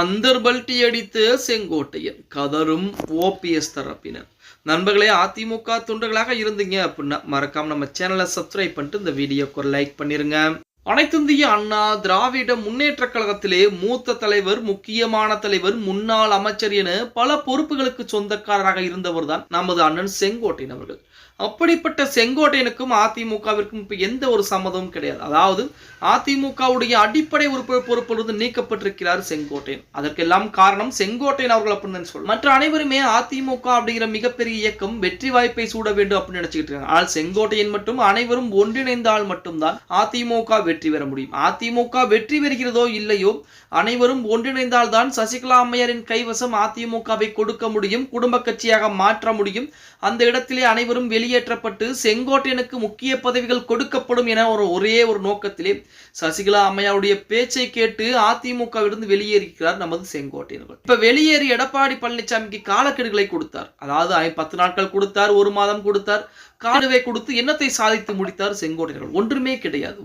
அந்தர்பல்டி அடித்து செங்கோட்டையன். கதரும் ஓபிஎஸ் தரப்பினர். நண்பர்களே அதிமுக தொண்டர்களாக இருந்தீங்க அப்படின்னா மறக்காம நம்ம சேனலை சப்ஸ்கிரைப் பண்ணிட்டு இந்த வீடியோக்கு ஒரு லைக் பண்ணிருங்க. அனைத்திந்திய அண்ணா திராவிட முன்னேற்ற கழகத்திலே மூத்த தலைவர் முக்கியமான தலைவர் முன்னாள் அமைச்சர் என பல பொறுப்புகளுக்கு சொந்தக்காரராக இருந்தவர் தான் நமது அண்ணன் செங்கோட்டையன் அவர்கள். அப்படிப்பட்ட செங்கோட்டையனுக்கும் அதிமுகவிற்கும் இப்போ எந்த ஒரு சம்மதமும் கிடையாது. அதாவது அதிமுகவுடைய அடிப்படை உறுப்பு பொறுப்பிலிருந்து நீக்கப்பட்டிருக்கிறார் செங்கோட்டையன். அதற்கெல்லாம் காரணம் செங்கோட்டையன் அவர்கள் அப்படின்னு சொல்ல மற்ற அனைவருமே அதிமுக அப்படிங்கிற மிகப்பெரிய இயக்கம் வெற்றி வாய்ப்பை சூட வேண்டும் அப்படின்னு நினைச்சுக்கிட்டு இருக்காங்க. ஆனால் செங்கோட்டையன் மட்டும் அனைவரும் ஒன்றிணைந்தால் மட்டும்தான் அதிமுக வெற்றி பெற முடியும். அதிமுக வெற்றி பெறுகிறதோ இல்லையோ அனைவரும் ஒன்றிணைந்தால் தான் சசிகலா அம்மையாரின் கைவசம் அதிமுகவை கொடுக்க முடியும் குடும்ப கட்சியாக மாற்ற முடியும். அந்த இடத்திலே அனைவரும் வெளியேற்றப்பட்டு செங்கோட்டையனுக்கு முக்கிய பதவிகள் கொடுக்கப்படும் என ஒரு ஒரே ஒரு நோக்கத்திலே சசிகலா அம்மையாருடைய பேச்சை கேட்டு அதிமுகவிலிருந்து வெளியேறிக்கிறார் நமது செங்கோட்டையர்கள் இப்ப வெளியேறி எடப்பாடி பழனிசாமிக்கு காலக்கெடுகளை கொடுத்தார். அதாவது பத்து நாட்கள் கொடுத்தார் ஒரு மாதம் கொடுத்தார். காடுவை கொடுத்து என்னத்தை சாதித்து முடித்தார் செங்கோட்டையர்கள் ஒன்றுமே கிடையாது.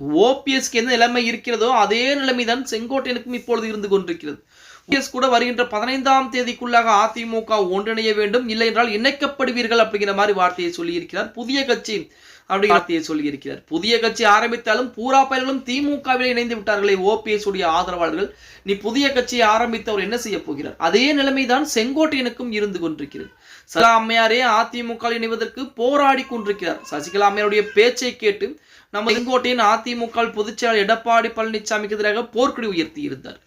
ஓபிஎஸ்க்கு என்ன நிலைமை இருக்கிறதோ அதே நிலைமைதான் செங்கோட்டையனுக்கும் இப்பொழுது இருந்து கொண்டிருக்கிறது. ஓபிஎஸ் கூட வருகின்ற பதினைந்தாம் தேதிக்குள்ளாக அதிமுக ஒன்றிணைய வேண்டும் இல்லை என்றால் இணைக்கப்படுவீர்கள் அப்படிங்கிற மாதிரி வார்த்தையை சொல்லியிருக்கிறார். புதிய கட்சி அப்படிங்கிற சொல்லியிருக்கிறார். புதிய கட்சி ஆரம்பித்தாலும் பூரா பயல்களும் திமுகவில் இணைந்து விட்டார்களே ஓபிஎஸ் உடைய ஆதரவாளர்கள். நீ புதிய கட்சியை ஆரம்பித்தவர் என்ன செய்ய போகிறார்? அதே நிலைமைதான் செங்கோட்டையனுக்கும் இருந்து கொண்டிருக்கிறது. சலா அம்மையாரே அதிமுக இணைவதற்கு போராடி கொண்டிருக்கிறார். சசிகலா அம்மையாருடைய பேச்சை கேட்டு நம்ம செங்கோட்டையின் அதிமுக பொதுச்செயலாளர் எடப்பாடி பழனிசாமிக்கு எதிராக போர்க்கொடி உயர்த்தி இருந்தார்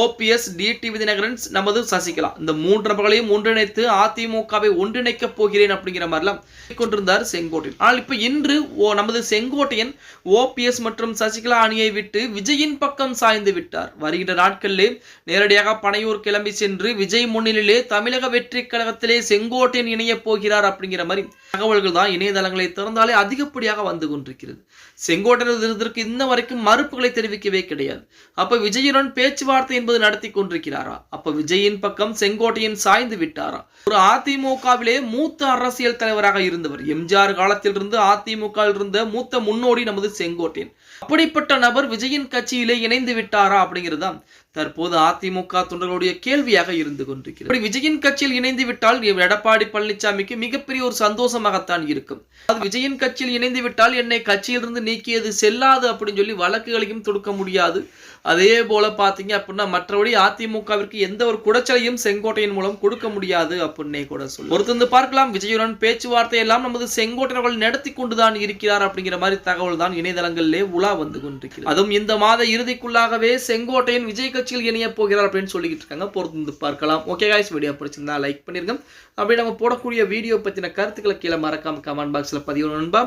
ஓபிஎஸ் டிடி விதிநகரன் நமது சசிகலா. இந்த மூன்று நபர்களையும் ஒன்றிணைத்து அதிமுகவை ஒன்றிணைக்க போகிறேன் அப்படிங்கிற மாதிரிலாம் கொண்டிருந்தார் செங்கோட்டையன். ஆனால் இப்ப இன்று ஓ நமது செங்கோட்டையன் ஓபிஎஸ் மற்றும் சசிகலா அணியை விட்டு விஜயின் பக்கம் சாய்ந்து விட்டார். வருகின்ற நாட்களிலே நேரடியாக பனையூர் கிளம்பி சென்று விஜய் முன்னிலே தமிழக வெற்றி கழகத்திலே செங்கோட்டையன் இணையப் போகிறார் அப்படிங்கிற மாதிரி தகவல்கள் தான் இணையதளங்களை திறந்தாலே அதிகப்படியாக வந்து கொண்டிருக்கிறது. செங்கோட்டையன் இதற்கு இன்ன வரைக்கும் மறுப்புகளை தெரிவிக்கவே கிடையாது. அப்ப விஜயுடன் பேச்சுவார்த்தை என்பது நடத்தி கொண்டிருக்கிறாரா? அப்ப விஜயின் பக்கம் செங்கோட்டையன் சாய்ந்து விட்டாரா? ஒரு அதிமுகவிலே மூத்த அரசியல் தலைவராக இருந்தவர். எம்ஜிஆர் காலத்திலிருந்து அதிமுக அதிமுக இருந்த மூத்த முன்னோடி நமது செங்கோட்டையன். அப்படிப்பட்ட நபர் விஜயின் கட்சியிலே இணைந்து விட்டாரா அப்படிங்கிறதுதான் தற்போது அதிமுக தொண்டர்களுடைய கேள்வியாக இருந்து கொண்டிருக்கிறது. அப்படி விஜயின் கட்சியில் இணைந்து விட்டால் எடப்பாடி பழனிசாமிக்கு மிகப்பெரிய ஒரு சந்தோஷமாகத்தான் இருக்கும். அது விஜயின் கட்சியில் இணைந்து விட்டால் என்னை கட்சியிலிருந்து நீக்கியது செல்லாது அப்படின்னு சொல்லி வழக்குகளையும் தொடுக்க முடியாது. அதே போல பாத்தீங்க அப்படின்னா மற்றபடி அதிமுகவிற்கு எந்த ஒரு குடைச்சலையும் செங்கோட்டையின் மூலம் கொடுக்க முடியாது அப்படின்னே கூட சொல்லு பொறுத்திருந்து பார்க்கலாம். விஜயுடன் பேச்சுவார்த்தை எல்லாம் நமது செங்கோட்டையர்கள் நடத்தி கொண்டுதான் இருக்கிறார் அப்படிங்கிற மாதிரி தகவல் தான் இணையதளங்களிலே உலா வந்து கொண்டிருக்கிறது. அதுவும் இந்த மாத இறுதிக்குள்ளாகவே செங்கோட்டையின் விஜய் கட்சியில் இணைய போகிறார் அப்படின்னு சொல்லிக்கிட்டு இருக்காங்க. பொறுத்து பார்க்கலாம். ஓகே காய்ஸ் வீடியோ பிடிச்சிருந்தா லைக் பண்ணிருங்க. அப்படியே நம்ம போடக்கூடிய வீடியோ பத்தின கருத்துக்களை கீழே மறக்காம கமெண்ட் பாக்ஸில் பதிவு நண்பா.